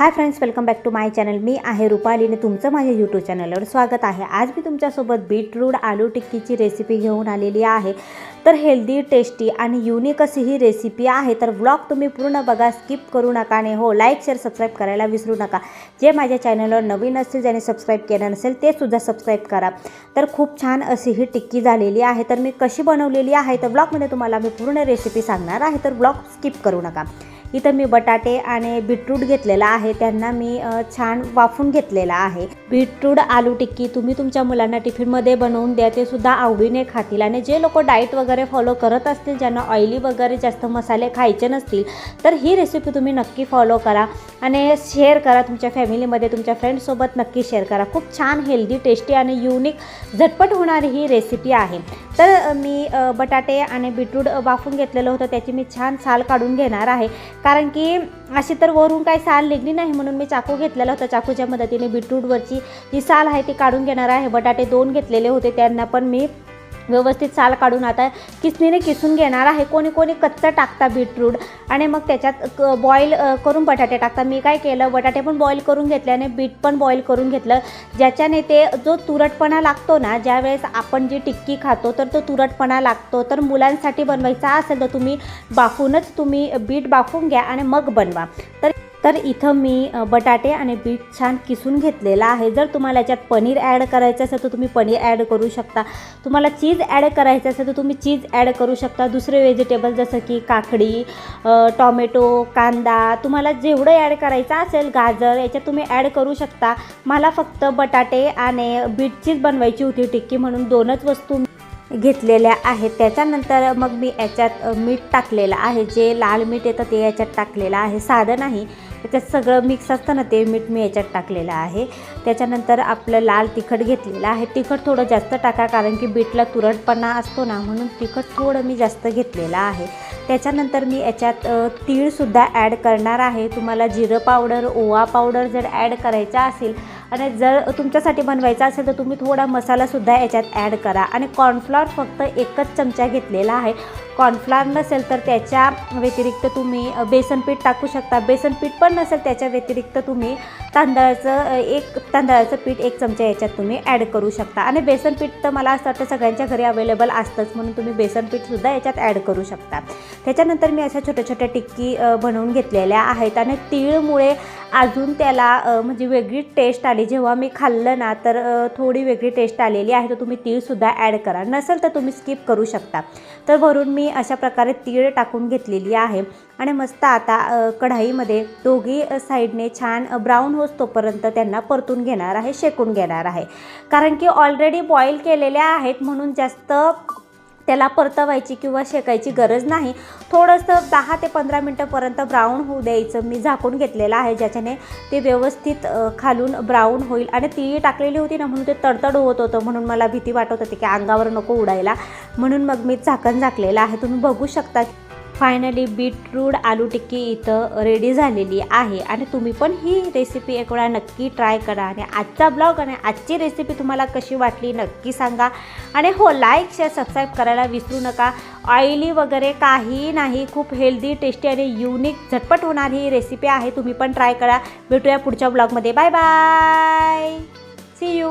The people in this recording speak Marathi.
Hi friends welcome back to my channel मी आहे रुपालीने तुमचं माझ्या यूट्यूब चॅनलवर स्वागत आहे. आज मी तुमच्यासोबत बीटरूट आलू टिक्कीची रेसिपी घेऊन आलेली आहे. तर हेल्दी टेस्टी आणि युनिक अशी ही रेसिपी आहे. तर ब्लॉग तुम्ही पूर्ण बघा स्किप करू नका आणि हो लाईक शेअर सबस्क्राईब करायला विसरू नका. जे माझ्या चॅनलवर नवीन असतील ज्याने सबस्क्राईब केलं नसेल ते सुद्धा सबस्क्राईब करा. तर खूप छान अशी ही टिक्की झालेली आहे. तर मी कशी बनवलेली आहे? तर ब्लॉगमध्ये तुम्हाला मी पूर्ण रेसिपी सांगणार आहे. तर ब्लॉग स्किप करू नका. इथं मी बटाटे आणि बीटरूट घेतलेला आहे. त्यांना मी छान वाफून घेतलेला आहे. बीटरूट आलू टिक्की तुम्ही तुमच्या मुलांना टिफिनमध्ये बनवून द्या. ते सुद्धा आवडीने खातील. आणि जे लोक डाएट वगैरे फॉलो करत असतील ज्यांना ऑइली वगैरे जास्त मसाले खायचे नसतील तर ही रेसिपी तुम्ही नक्की फॉलो करा. आणि शेअर करा तुमच्या फॅमिलीमध्ये तुमच्या फ्रेंडसोबत नक्की शेअर करा. खूप छान हेल्दी टेस्टी आणि युनिक झटपट होणारी ही रेसिपी आहे. तर मी बटाटे आणि बीटरूट वाफून घेतलेलं होतं त्याची मी छान साल काढून घेणार आहे. कारण की अशी तर वरून काही साल निघली नाही म्हणून मी चाकू घेतलेला होता. चाकूच्या मदतीने बीटरूटवरची जी साल आहे ती काढून घेणार आहे. बटाटे दोन घेतलेले होते त्यांना पण मी व्यवस्थित साल काढून आता किसणीने किसून घेणार आहे. कोणी कोणी कच्चं टाकता बीटरूट आणि मग त्याच्यात क बॉईल करून बटाटे टाकतात मी काय केलं बटाटे पण बॉईल करून घेतले आणि बीट पण बॉईल करून घेतलं. ज्याच्याने ते जो तुरटपणा लागतो ना ज्यावेळेस आपण जी टिक्की खातो तर तो तुरटपणा लागतो. तर मुलांसाठी बनवायचा असेल तर तुम्ही बाफूनच तुम्ही बीट बाफून घ्या आणि मग बनवा. तर तर इथं मी बटाटे आणि बीट छान किसून घेतलेला आहे. जर तुम्हाला याच्यात पनीर ॲड करायचं असेल तर तुम्ही पनीर ॲड करू शकता. तुम्हाला चीज ॲड करायचं असेल तर तुम्ही चीज ॲड करू शकता. दुसरे व्हेजिटेबल जसं की काकडी टॉमॅटो कांदा तुम्हाला जेवढं ॲड करायचं असेल गाजर याच्यात तुम्ही ॲड करू शकता. मला फक्त बटाटे आणि बीटचीच बनवायची होती टिक्की म्हणून दोनच वस्तू घेतलेल्या आहेत. त्याच्यानंतर मग मी याच्यात मीठ टाकलेलं आहे. जे लाल मीठ येतं ते याच्यात टाकलेलं आहे. साधं नाही त्याच्यात सगळं मिक्स असतं ना ते मीठ मी याच्यात टाकलेलं आहे. त्याच्यानंतर आपलं लाल तिखट घेतलेलं आहे. तिखट थोडं जास्त टाका कारण की बीटला तुरटपणा असतो ना म्हणून तिखट थोडं मी जास्त घेतलेलं आहे. त्याच्यानंतर मी याच्यात तीळसुद्धा ॲड करणार आहे. तुम्हाला जिरं पावडर ओवा पावडर जर ॲड करायचा असेल आणि जर तुमच्यासाठी बनवायचा असेल तर तुम्ही थोडा मसालासुद्धा याच्यात ॲड करा. आणि कॉर्नफ्लॉवर फक्त एकच चमचा घेतलेला आहे. कॉर्नफ्लॉवर नसेल तर त्याच्या व्यतिरिक्त तुम्ही बेसनपीठ बेसन पीठ टाकू शकता. बेसन पीठ पण नसेल त्याच्या व्यतिरिक्त तुम्ही तांदळाचं एक तांदळाचं पीठ एक चमचा याच्यात तुम्ही ॲड करू शकता. आणि बेसन पीठ तर मला असं वाटतं सगळ्यांच्या घरी अवेलेबल असतंच म्हणून तुम्ही बेसन पीठसुद्धा याच्यात ॲड करू शकता. त्याच्यानंतर मी अशा छोट्या छोट्या टिक्की बनवून घेतलेल्या आहेत. आणि तीळमुळे अजून त्याला म्हणजे वेगळी टेस्ट आली. जेव्हा मी खाल्लं ना तर थोडी वेगळी टेस्ट आलेली आहे. तर तुम्ही तीळसुद्धा ॲड करा. नसेल तर तुम्ही स्किप करू शकता. तर भरून मी अशा प्रकारे तीळ टाकून घेतलेली आहे. आणि मस्त आता कढाईमध्ये दोघी साईडने छान ब्राऊन होस तोपर्यंत त्यांना परतून घेणार आहे शेकून घेणार आहे. कारण की ऑलरेडी बॉईल केलेल्या आहेत म्हणून जास्त त्याला परतवायची किंवा शेकायची गरज नाही. थोडंसं दहा ते पंधरा मिनटंपर्यंत ब्राऊन होऊ द्यायचं. मी झाकून घेतलेलं आहे ज्याच्याने ते व्यवस्थित खालून ब्राऊन होईल. आणि तीळ टाकलेली होती ना म्हणून ते तडतड होत होतं म्हणून मला भीती वाटत होती की अंगावर नको उडायला. म्हणून मग मी झाकण झाकलेलं आहे. तुम्ही बघू शकता फायनली बीटरूट आलू टिक्की इथं रेडी झालेली आहे. आणि तुम्ही पण ही रेसिपी एक वेळा नक्की ट्राय करा. आणि आजचा ब्लॉग आणि आजची रेसिपी तुम्हाला कशी वाटली नक्की सांगा. आणि हो लाईक शेअर सबस्क्राईब करायला विसरू नका. ऑइली वगैरे काही नाही. खूप हेल्दी टेस्टी आणि युनिक झटपट होणारी ही रेसिपी आहे. तुम्ही पण ट्राय करा. भेटूया पुढच्या ब्लॉगमध्ये बाय बाय सी यू